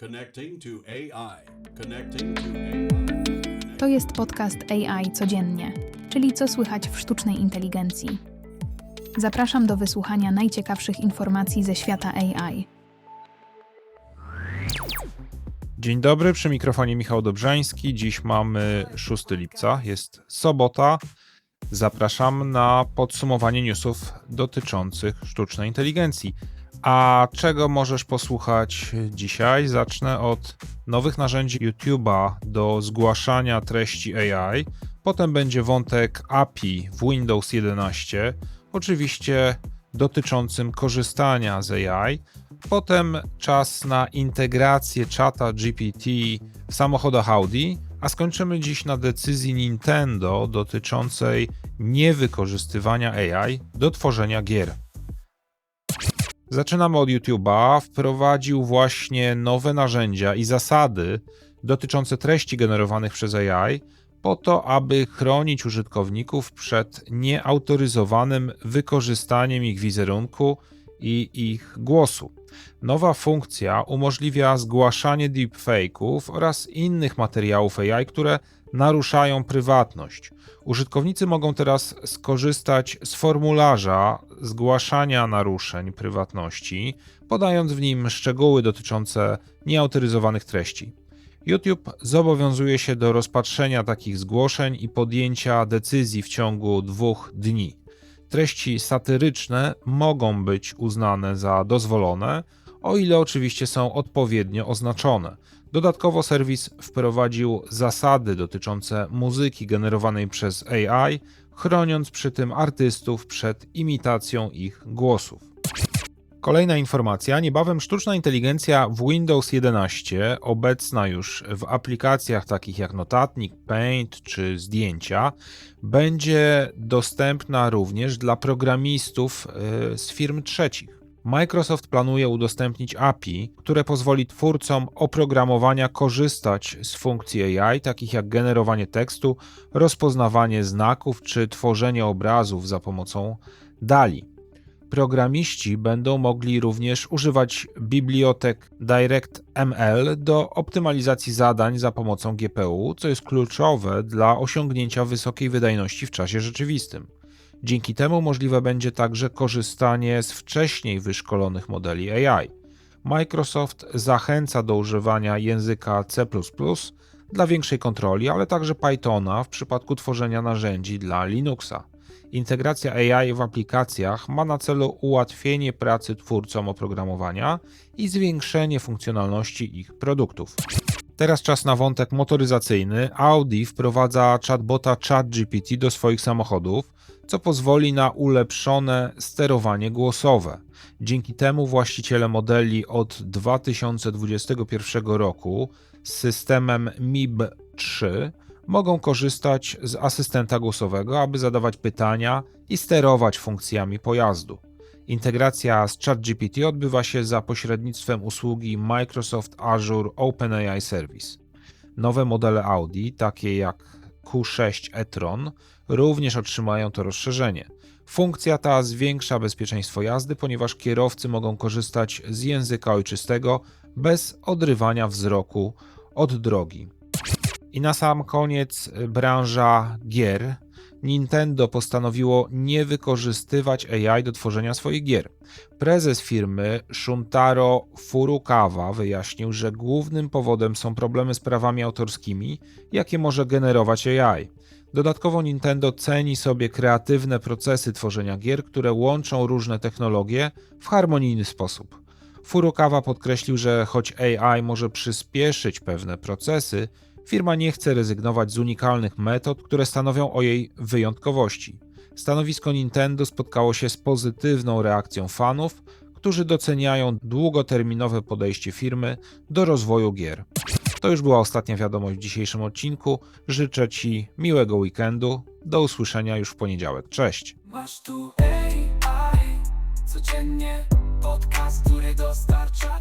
Connecting to AI. Connecting to AI. To jest podcast AI codziennie, czyli co słychać w sztucznej inteligencji. Zapraszam do wysłuchania najciekawszych informacji ze świata AI. Dzień dobry, przy mikrofonie Michał Dobrzański. Dziś mamy 6 lipca, jest sobota. Zapraszam na podsumowanie newsów dotyczących sztucznej inteligencji. A czego możesz posłuchać dzisiaj? Zacznę od nowych narzędzi YouTube'a do zgłaszania treści AI. Potem będzie wątek API w Windows 11, oczywiście dotyczącym korzystania z AI. Potem czas na integrację czata GPT w samochodach Audi, a skończymy dziś na decyzji Nintendo dotyczącej niewykorzystywania AI do tworzenia gier. Zaczynamy od YouTube'a. Wprowadził właśnie nowe narzędzia i zasady dotyczące treści generowanych przez AI, po to, aby chronić użytkowników przed nieautoryzowanym wykorzystaniem ich wizerunku i ich głosu. Nowa funkcja umożliwia zgłaszanie deepfake'ów oraz innych materiałów AI, które naruszają prywatność. Użytkownicy mogą teraz skorzystać z formularza zgłaszania naruszeń prywatności, podając w nim szczegóły dotyczące nieautoryzowanych treści. YouTube zobowiązuje się do rozpatrzenia takich zgłoszeń i podjęcia decyzji w ciągu dwóch dni. Treści satyryczne mogą być uznane za dozwolone, o ile oczywiście są odpowiednio oznaczone. Dodatkowo serwis wprowadził zasady dotyczące muzyki generowanej przez AI, chroniąc przy tym artystów przed imitacją ich głosów. Kolejna informacja. Niebawem sztuczna inteligencja w Windows 11, obecna już w aplikacjach takich jak Notatnik, Paint czy Zdjęcia, będzie dostępna również dla programistów yy, z firm trzecich. Microsoft planuje udostępnić API, które pozwoli twórcom oprogramowania korzystać z funkcji AI, takich jak generowanie tekstu, rozpoznawanie znaków czy tworzenie obrazów za pomocą DALI. Programiści będą mogli również używać bibliotek DirectML do optymalizacji zadań za pomocą GPU, co jest kluczowe dla osiągnięcia wysokiej wydajności w czasie rzeczywistym. Dzięki temu możliwe będzie także korzystanie z wcześniej wyszkolonych modeli AI. Microsoft zachęca do używania języka C dla większej kontroli, ale także Pythona w przypadku tworzenia narzędzi dla Linuxa. Integracja AI w aplikacjach ma na celu ułatwienie pracy twórcom oprogramowania i zwiększenie funkcjonalności ich produktów. Teraz czas na wątek motoryzacyjny. Audi wprowadza chatbota ChatGPT do swoich samochodów, co pozwoli na ulepszone sterowanie głosowe. Dzięki temu właściciele modeli od 2021 roku z systemem MIB 3 mogą korzystać z asystenta głosowego, aby zadawać pytania i sterować funkcjami pojazdu. Integracja z ChatGPT odbywa się za pośrednictwem usługi Microsoft Azure OpenAI Service. Nowe modele Audi, takie jak Q6 e-tron, również otrzymają to rozszerzenie. Funkcja ta zwiększa bezpieczeństwo jazdy, ponieważ kierowcy mogą korzystać z języka ojczystego bez odrywania wzroku od drogi. I na sam koniec branża gier. Nintendo postanowiło nie wykorzystywać AI do tworzenia swoich gier. Prezes firmy Shuntaro Furukawa wyjaśnił, że głównym powodem są problemy z prawami autorskimi, jakie może generować AI. Dodatkowo Nintendo ceni sobie kreatywne procesy tworzenia gier, które łączą różne technologie w harmonijny sposób. Furukawa podkreślił, że choć AI może przyspieszyć pewne procesy, firma nie chce rezygnować z unikalnych metod, które stanowią o jej wyjątkowości. Stanowisko Nintendo spotkało się z pozytywną reakcją fanów, którzy doceniają długoterminowe podejście firmy do rozwoju gier. To już była ostatnia wiadomość w dzisiejszym odcinku. Życzę Ci miłego weekendu. Do usłyszenia już w poniedziałek. Cześć! Masz tu AI, codziennie podcast, który dostarcza